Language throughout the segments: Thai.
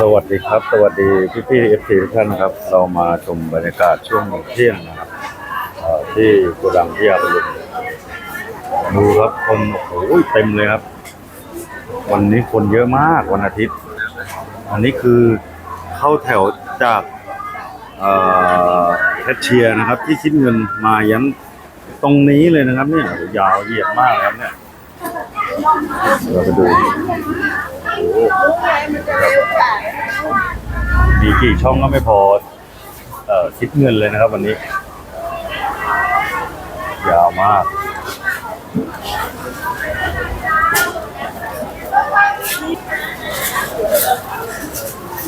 สวัสดีครับ สวัสดีพี่พี่เอฟซีทุกท่านนะครับ เรามาชมบรรยากาศช่วงเที่ยงนะครับที่โกดังที่ยาบรุณดูครับคนโอ้โหเต็มเลยครับ วันนี้คนเยอะมากวันอาทิตย์ อันนี้คือเข้าแถวจากแคชเชียร์นะครับ ที่คิดเงินมายันตรงนี้เลยนะครับ เนี่ยยาวเหยียดมากเลยครับเนี่ยเราไปดู มีกี่ช่องก็ไม่พอเอ่อคิดเงินเลยนะครับวันนี้ ยาวมาก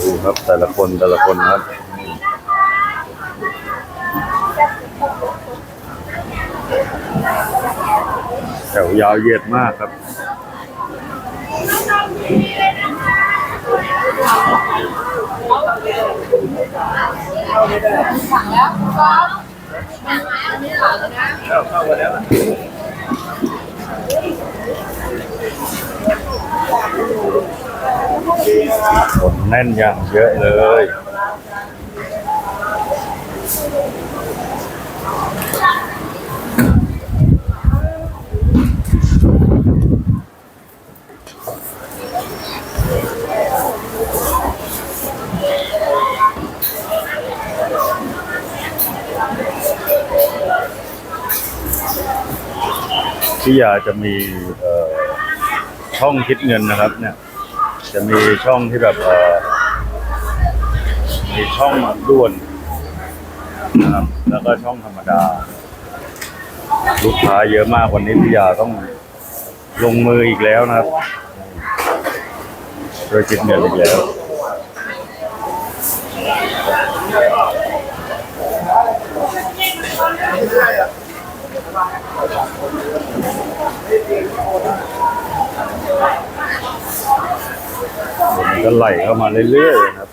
ดูครับแต่ละคนแต่ละคนครับแถวยาวเหยียดมากครับ คนแน่นอย่างเยอะเลย พี่ยาจะมีช่องคิดเงินนะครับเนี่ย จะมีช่องที่แบบมีช่องด่วนนะครับ แล้วก็ช่องธรรมดา ลูกค้าเยอะมากวันนี้พี่ยาต้องลงมืออีกแล้วนะครับโดยคิดเงินอีกแล้ว มันก็ไหลเข้ามาเรื่อยๆนะครับ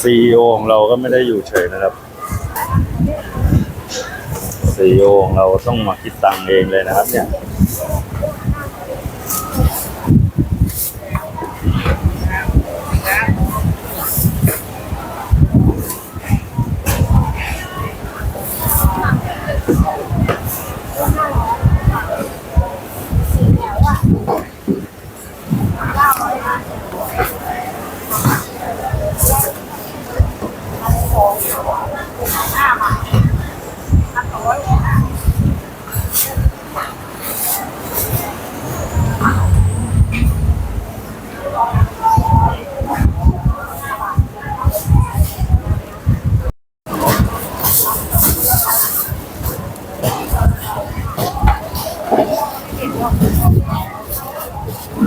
ซีอของเราก็ไม่ได้อยู่เฉยนะครับซีอของเราต้องมาคิดตังเองเลยนะครับเนี่ย นั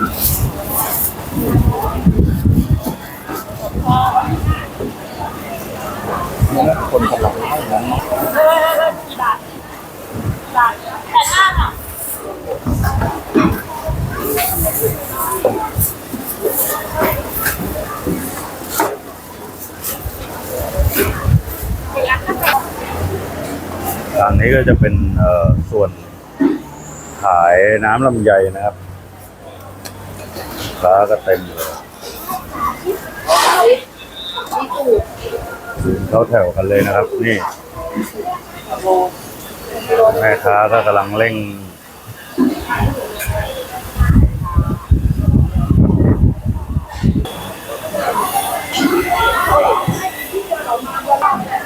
่นคนกำลังให้นั้นนะกี่บาทบาทแต่หน้าอะทางนี้ก็จะเป็นส่วนขายน้ำลำไยนะครับ ร้านก็เต็มเลยเข้าแถวกันเลยนะครับ นี่ แม่ค้าก็กำลังเร่ง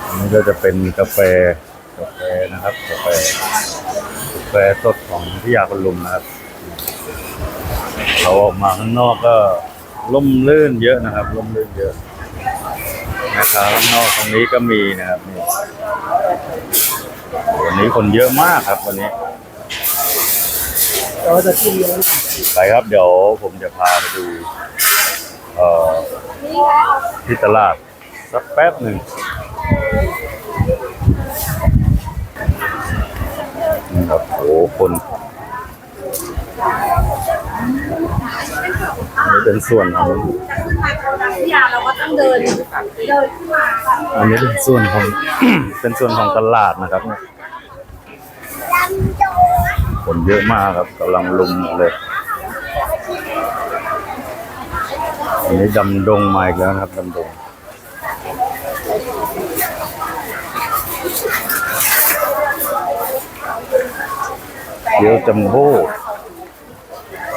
อันนี้ก็จะเป็นกาแฟกาแฟนะครับกาแฟกาแฟสดของพี่ยาคนลุมนะครับ เขาออกมาข้างนอกก็ร่มรื่นเยอะนะครับร่มรื่นเยอะนะครับข้างนอกตรงนี้ก็มีนะครับนี่วันนี้คนเยอะมากครับวันนี้เราจะกินเลยไปครับเดี๋ยวผมจะพาไปดูเอ่อที่ตลาดสักแป๊บหนึ่งนี่ครับโอ้โหคน เป็นส่วนของที่ยาเราก็ต้องเดินเดินขึ้นมาอันนี้เป็นส่วนของ เป็นส่วนของตลาดนะครับเนี่ยคนเยอะมากครับกำลังลุมเลยอันนี้ดำดงมาอีกแล้วนะครับดำดงเดี๋ยวจัมโบ้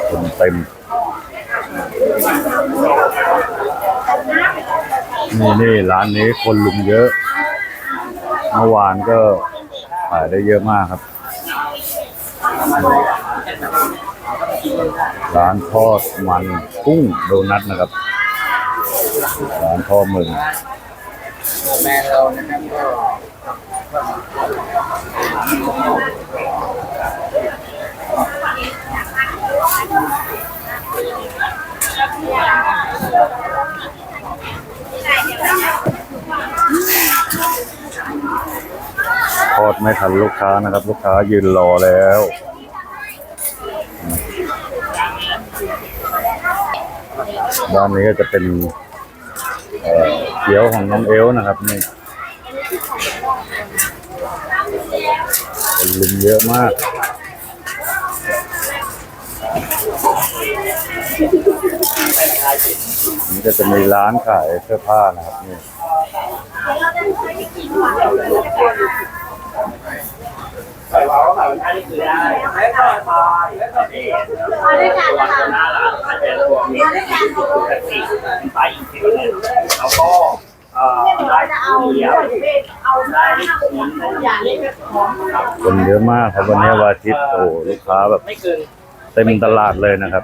คนเต็ม นี่นี่ร้านนี้คนลุมเยอะ เมื่อวานก็ขายได้เยอะมากครับ ร้านทอดมันกุ้งโดนัทนะครับ ร้านทอดมึงแม่เรานะครับ ไม่ทันลูกค้านะครับ ลูกค้ายืนรอแล้ว ด้านนี้ก็จะเป็นเเกี๊ยวของน้องเอลนะครับนี่คนลุมเยอะมากนี่ก็จะมีร้านขายเสื้อผ้านะครับนี่ อันนี้คือได้แล้วก็พายแล้วก็นี่มาด้วยกันนะคะหน้าหลังเป็นรวมนี้ปกติไปอีกทีนึงแล้วก็เออได้จะเอาเดียอาได้อย่างนี้เป็นของคนเยอะมากครับวันนี้วันอาทิตย์โอ้ลูกค้าแบบเต็มตลาดเลยนะครับ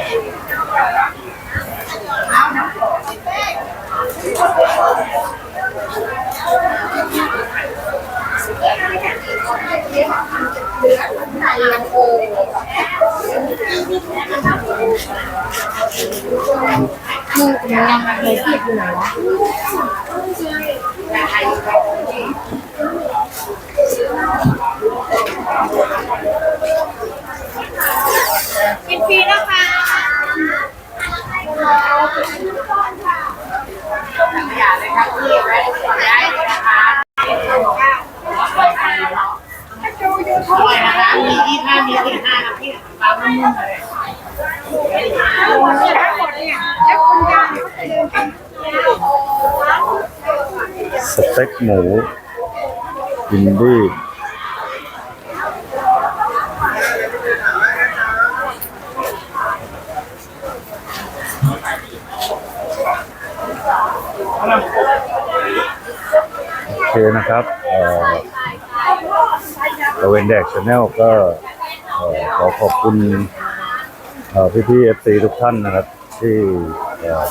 ม่ใช่เลยเพิ่มเลยค่ะกินฟรีนะคะอย่าเลยครับพี่ไว้ได้นะคะอร่อยนะคะมียี่ห้ามีสี่ห้านะพี่ตามนุ่มๆเลยแล้วคุณยาย สเต็กหมูอินดี้โอเคนะครับเอ่อตะเวนแดกชาแนลก็ขอขอบคุณเอ่พี่เอฟซีทุกท่านนะครับ ที่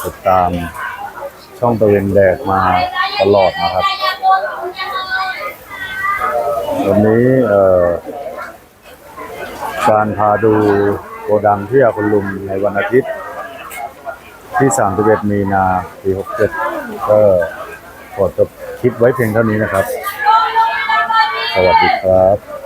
ติดตามช่องตะเวนแดกมา ตลอดนะครับวันนี้เอ่อการพาดูโกดังที่อาพลุมในวันอาทิตย์ ที่ 31 มีนาปี 67 ก็ขอจบคลิปไว้เพียงเท่านี้นะครับ สวัสดีครับ